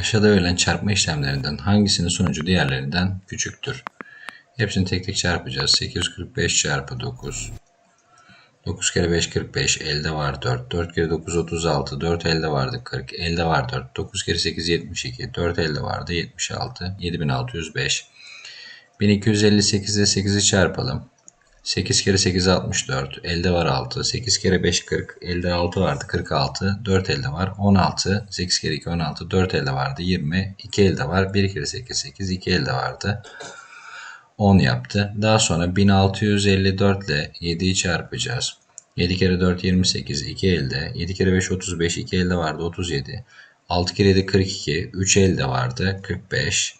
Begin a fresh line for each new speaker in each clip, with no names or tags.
Aşağıda verilen çarpma işlemlerinden hangisinin sonucu diğerlerinden küçüktür? Hepsini tek tek çarpacağız. 845 çarpı 9. 9 kere 5 45. Elde var 4. 4 kere 9 36. 4 elde vardı 40. Elde var 4. 9 kere 8 72. 4 elde vardı 76. 7605. 1258 ile 8'i çarpalım. 8 kere 8 64. Elde var 6. 8 kere 5 40. Elde 6 vardı 46. 4 elde var 16. 8 kere 2 16. 4 elde vardı 20. 2 elde var. 1 kere 8 8. 2 elde vardı. 10 yaptı. Daha sonra 1654 ile 7'yi çarpacağız. 7 kere 4 28. 2 elde. 7 kere 5 35. 2 elde vardı 37. 6 kere 7 42. 3 elde vardı 45.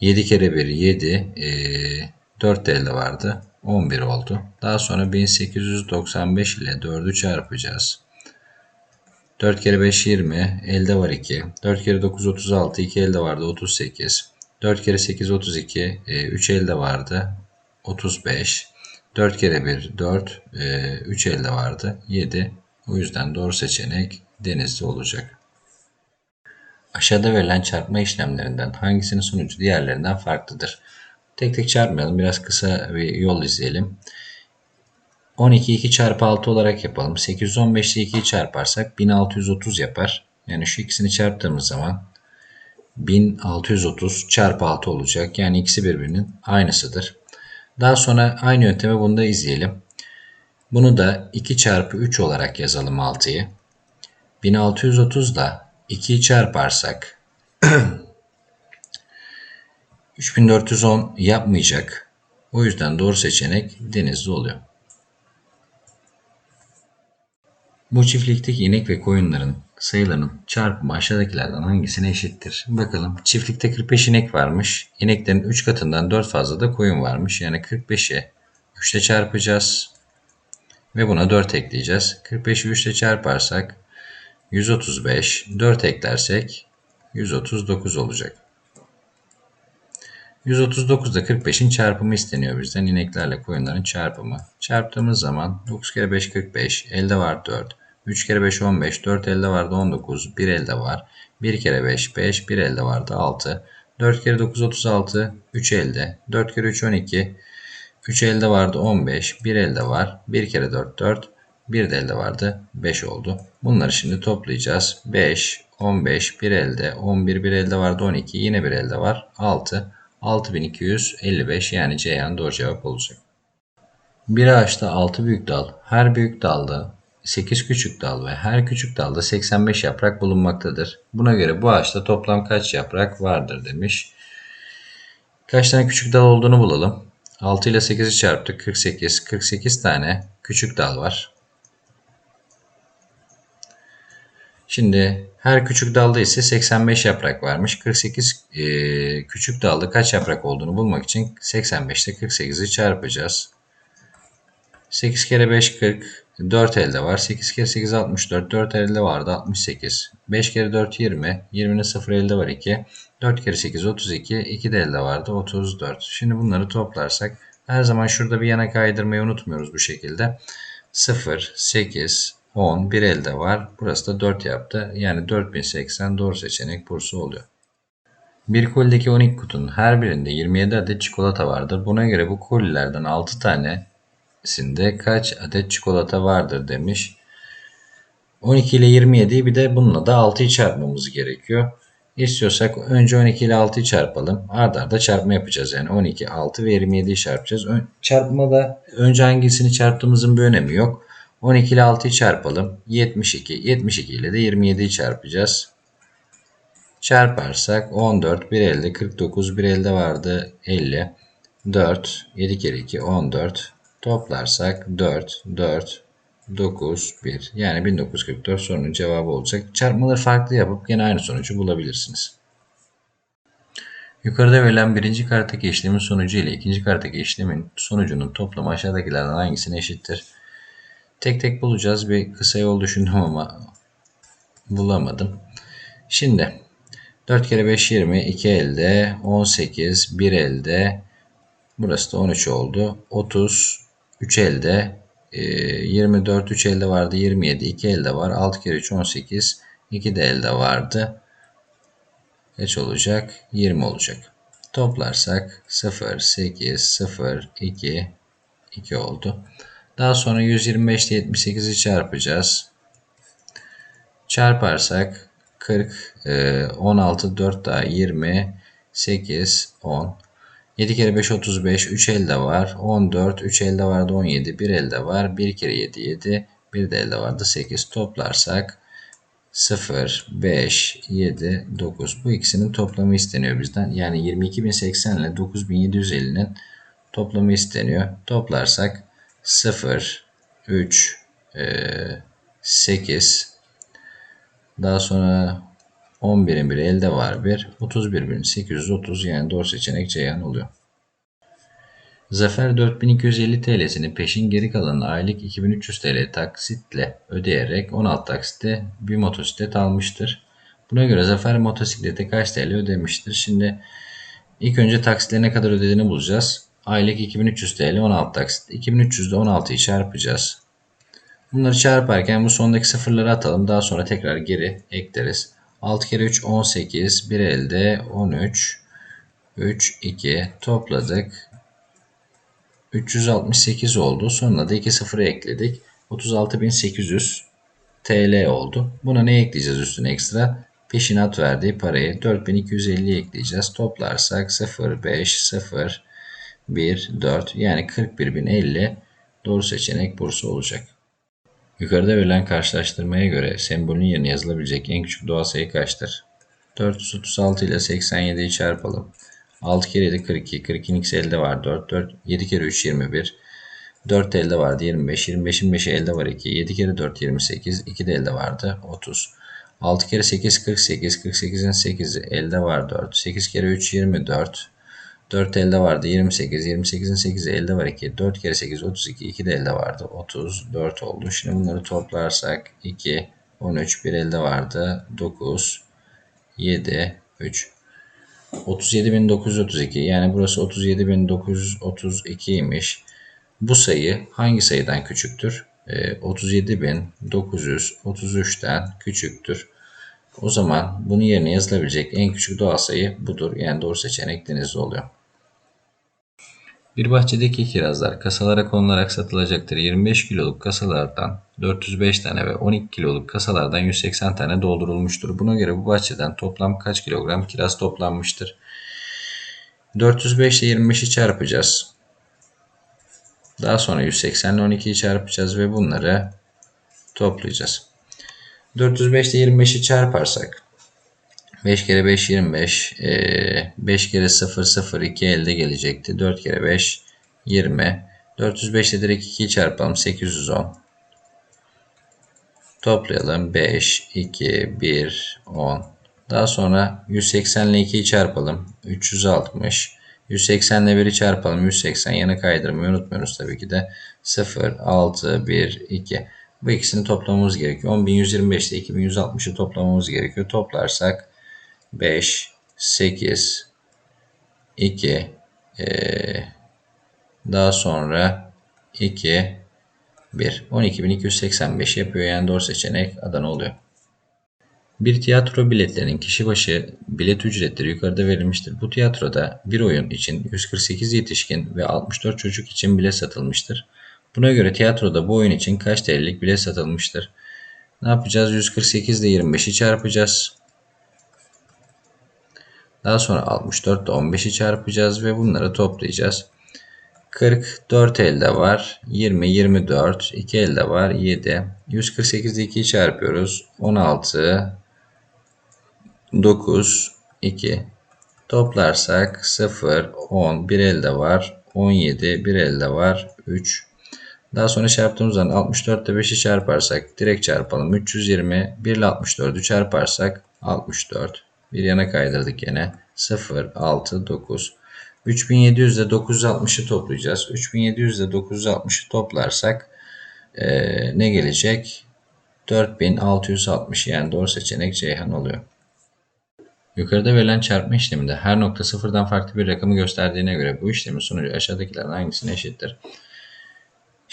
7 kere 1 7. 4 elde vardı 11 oldu. Daha sonra 1895 ile 4'ü çarpacağız. 4 kere 5 20. Elde var 2. 4 kere 9 36. 2 elde vardı 38. 4 kere 8 32. 3 elde vardı 35. 4 kere 1 4. 3 elde vardı 7. O yüzden doğru seçenek denizli olacak. Aşağıda verilen çarpma işlemlerinden hangisinin sonucu diğerlerinden farklıdır? Tek tek çarpmayalım. Biraz kısa bir yol izleyelim. 12 2 çarpı 6 olarak yapalım. 815 ile 2'yi çarparsak 1630 yapar. Yani şu ikisini çarptığımız zaman 1630 çarpı 6 olacak. Yani ikisi birbirinin aynısıdır. Daha sonra aynı yöntemi bunu da izleyelim. Bunu da 2 çarpı 3 olarak yazalım 6'yı. 1630 da 2'yi çarparsak 3410 yapmayacak. O yüzden doğru seçenek denizli oluyor. Bu çiftlikteki inek ve koyunların sayılarının çarpımı aşağıdakilerden hangisine eşittir? Bakalım çiftlikte 45 inek varmış. İneklerin 3 katından 4 fazla da koyun varmış. Yani 45'e 3 ile çarpacağız. Ve buna 4 ekleyeceğiz. 45'i 3 ile çarparsak 135, 4 eklersek 139 olacak. 139'da 45'in çarpımı isteniyor bizden. İneklerle koyunların çarpımı. Çarptığımız zaman 9 kere 5 45. Elde var 4. 3 kere 5 15. 4 elde vardı 19. 1 elde var. 1 kere 5 5. 1 elde vardı 6. 4 kere 9 36. 3 elde. 4 kere 3 12. 3 elde vardı 15. 1 elde var. 1 kere 4 4. 1 de elde vardı 5 oldu. Bunları şimdi toplayacağız. 5, 15, 1 elde, 11, 1 elde vardı 12. Yine 1 elde var 6. 6255 yani Ceyhan doğru cevap olacak. Bir ağaçta 6 büyük dal, her büyük dalda 8 küçük dal ve her küçük dalda 85 yaprak bulunmaktadır. Buna göre bu ağaçta toplam kaç yaprak vardır demiş. Kaç tane küçük dal olduğunu bulalım. 6 ile 8'i çarptık 48. 48 tane küçük dal var. Şimdi her küçük dalda ise 85 yaprak varmış. 48 e, küçük dalda kaç yaprak olduğunu bulmak için 85 ile 48'i çarpacağız. 8 kere 5 40. 4 elde var. 8 kere 8 64. 4 elde vardı 68. 5 kere 4 20. 20'nin 0 elde var 2. 4 kere 8 32. 2 de elde vardı 34. Şimdi bunları toplarsak her zaman şurada bir yana kaydırmayı unutmuyoruz bu şekilde. 0, 8, 10, bir elde var. Burası da 4 yaptı. Yani 4080 doğru seçenek Bursa oluyor. Bir kolideki 12 kutunun her birinde 27 adet çikolata vardır. Buna göre bu kolilerden 6 tanesinde kaç adet çikolata vardır demiş. 12 ile 27'yi bir de bununla da 6'yı çarpmamız gerekiyor. İstiyorsak önce 12 ile 6'yı çarpalım. Arda arda çarpma yapacağız. Yani 12, 6 ve 27'yi çarpacağız. Çarpmada önce hangisini çarptığımızın bir önemi yok. 12 ile 6'yı çarpalım. 72. 72 ile de 27'yi çarpacağız. Çarparsak 14, 1 elde 49, 1 elde vardı 50. 4, 7 kere 2 14. Toplarsak 4, 4, 9, 1. Yani 1944 sorunun cevabı olacak. Çarpmaları farklı yapıp yine aynı sonucu bulabilirsiniz. Yukarıda verilen birinci karttaki işlemin sonucu ile ikinci karttaki işlemin sonucunun toplamı aşağıdakilerden hangisine eşittir? Tek tek bulacağız. Bir kısa yol düşündüm ama bulamadım. Şimdi 4 kere 5 20, 2 elde, 18, 1 elde, burası da 13 oldu. 30, 3 elde, 24, 3 elde vardı, 27, 2 elde var. 6 kere 3, 18, 2 de elde vardı. kaç olacak? 20 olacak. Toplarsak 0, 8, 0, 2, 2 oldu. Daha sonra 125 ile 78'i çarpacağız. Çarparsak 40, 16, 4 daha 20, 8, 10. 7 kere 5 35, 3 elde var. 14, 3 elde vardı 17, 1 elde var. 1 kere 7 7, 1 de elde vardı 8. Toplarsak 0, 5, 7, 9. Bu ikisinin toplamı isteniyor bizden. Yani 22.080 ile 9.750'nin toplamı isteniyor. Toplarsak 0, 3, 8, daha sonra 11'in biri elde var 1. 31.830 yani doğru seçenek Ceyhan oluyor. Zafer 4250 TL'sini peşin geri kalanını aylık 2300 TL taksitle ödeyerek 16 taksitte bir motosiklet almıştır. Buna göre Zafer motosiklete kaç TL ödemiştir? Şimdi ilk önce taksitlerine kadar ödediğini bulacağız. Aylık 2300 TL 16 taksit. 2300 ile 16'yı çarpacağız. Bunları çarparken bu sondaki sıfırları atalım. Daha sonra tekrar geri ekleriz. 6 kere 3 18. 1 elde 13. 3 2 topladık. 368 oldu. Sonra da 2 sıfırı ekledik. 36.800 TL oldu. Buna ne ekleyeceğiz üstüne ekstra? Peşinat verdiği parayı 4250 ekleyeceğiz. Toplarsak 0, 5, 0, 1, 4 yani 41.050 doğru seçenek Bursa olacak. Yukarıda verilen karşılaştırmaya göre sembolün yerine yazılabilecek en küçük doğal sayı kaçtır? 436 ile 87'yi çarpalım. 6 kere 7 42. 42'nin ikisi elde var 4. 4 7 kere 3 21. 4 elde vardı 25. 25'in 5'i elde var 2. 7 kere 4 28. 2 de elde vardı 30. 6 kere 8 48. 48'in 8'i elde var 4. 8 kere 3 24. 4 elde vardı 28. 28'in 8'i elde var 2. 4 kere 8 32. 2 de elde vardı 34 oldu. Şimdi bunları toplarsak 2 13 bir elde vardı 9 7 3 37.932 yani burası 37.932'ymiş. Bu sayı hangi sayıdan küçüktür? E, 37.933'ten küçüktür. O zaman bunun yerine yazılabilecek en küçük doğal sayı budur. Yani doğru seçenek denizli oluyor. Bir bahçedeki kirazlar kasalara konularak satılacaktır. 25 kiloluk kasalardan 405 tane ve 12 kiloluk kasalardan 180 tane doldurulmuştur. Buna göre bu bahçeden toplam kaç kilogram kiraz toplanmıştır? 405 ile 25'i çarpacağız. Daha sonra 180 ile 12'yi çarpacağız ve bunları toplayacağız. 405 ile 25'i çarparsak 5 kere 5 25. Ee, 5 kere 0 0 2 elde gelecekti. 4 kere 5 20. 405 ile direkt 2'yi çarpalım. 810. Toplayalım. 5, 2, 1, 10. Daha sonra 180 ile 2'yi çarpalım. 360. 180 ile 1'i çarpalım. 180 yana kaydırmayı unutmuyoruz tabii ki de. 0, 6, 1, 2. Bu ikisini toplamamız gerekiyor. 10.125 ile 2160'ı toplamamız gerekiyor. Toplarsak 5, 8, 2, ee, daha sonra 2, 1. 12.285 yapıyor. Yani doğru seçenek Adana oluyor. Bir tiyatro biletlerinin kişi başı bilet ücretleri yukarıda verilmiştir. Bu tiyatroda bir oyun için 148 yetişkin ve 64 çocuk için bilet satılmıştır. Buna göre tiyatroda bu oyun için kaç TL'lik bilet satılmıştır? Ne yapacağız? 148 ile 25'i çarpacağız. Daha sonra 64 ile 15'i çarpacağız ve bunları toplayacağız. 44 elde var. 20, 24. 2 elde var. 7. 148 ile 2'yi çarpıyoruz. 16, 9, 2. Toplarsak 0, 10, 1 elde var. 17, 1 elde var. 3. Daha sonra çarptığımız zaman 64 ile 5'i çarparsak direkt çarpalım. 320, 1 ile 64'ü çarparsak 64. Bir yana kaydırdık yine. 0, 6, 9. 3700 ile 960'ı toplayacağız. 3700 ile 960'ı toplarsak e, ne gelecek? 4660 yani doğru seçenek Ceyhan oluyor. Yukarıda verilen çarpma işleminde her nokta sıfırdan farklı bir rakamı gösterdiğine göre bu işlemin sonucu aşağıdakilerden hangisine eşittir?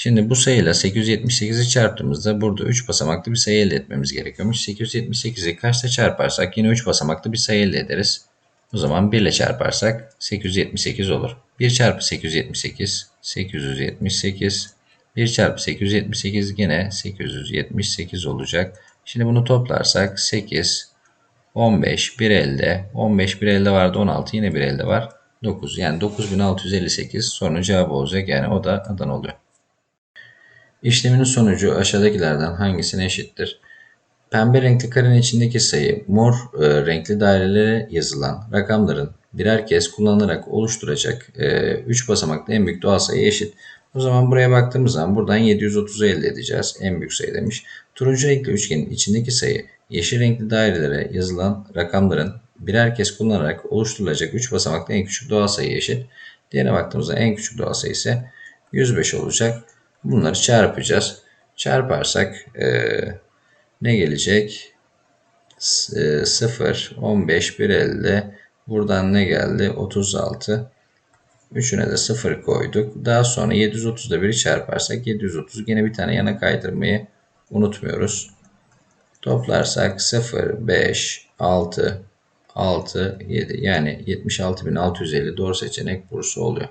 Şimdi bu sayıyla 878'i çarptığımızda burada 3 basamaklı bir sayı elde etmemiz gerekiyormuş. 878'i kaçta çarparsak yine 3 basamaklı bir sayı elde ederiz. O zaman 1 ile çarparsak 878 olur. 1 çarpı 878 878 1 çarpı 878 yine 878 olacak. Şimdi bunu toplarsak 8 15 bir elde 15 bir elde vardı 16 yine bir elde var 9 yani 9658 sorunun cevabı olacak yani o da Adana oluyor. İşleminin sonucu aşağıdakilerden hangisine eşittir? Pembe renkli karenin içindeki sayı mor e, renkli dairelere yazılan rakamların birer kez kullanılarak oluşturacak 3 basamaklı en büyük doğal sayı eşit. O zaman buraya baktığımız zaman buradan 730'u elde edeceğiz. En büyük sayı demiş. Turuncu renkli üçgenin içindeki sayı yeşil renkli dairelere yazılan rakamların birer kez kullanarak oluşturulacak 3 basamaklı en küçük doğal sayı eşit. Diğerine baktığımızda en küçük doğal sayı ise 105 olacak. Bunları çarpacağız. Çarparsak ee, ne gelecek? 0, 15, 1 elde. Buradan ne geldi? 36. Üçüne de 0 koyduk. Daha sonra 730'da 1'i çarparsak 730 yine bir tane yana kaydırmayı unutmuyoruz. Toplarsak 0, 5, 6, 6, 7 yani 76.650 doğru seçenek burası oluyor.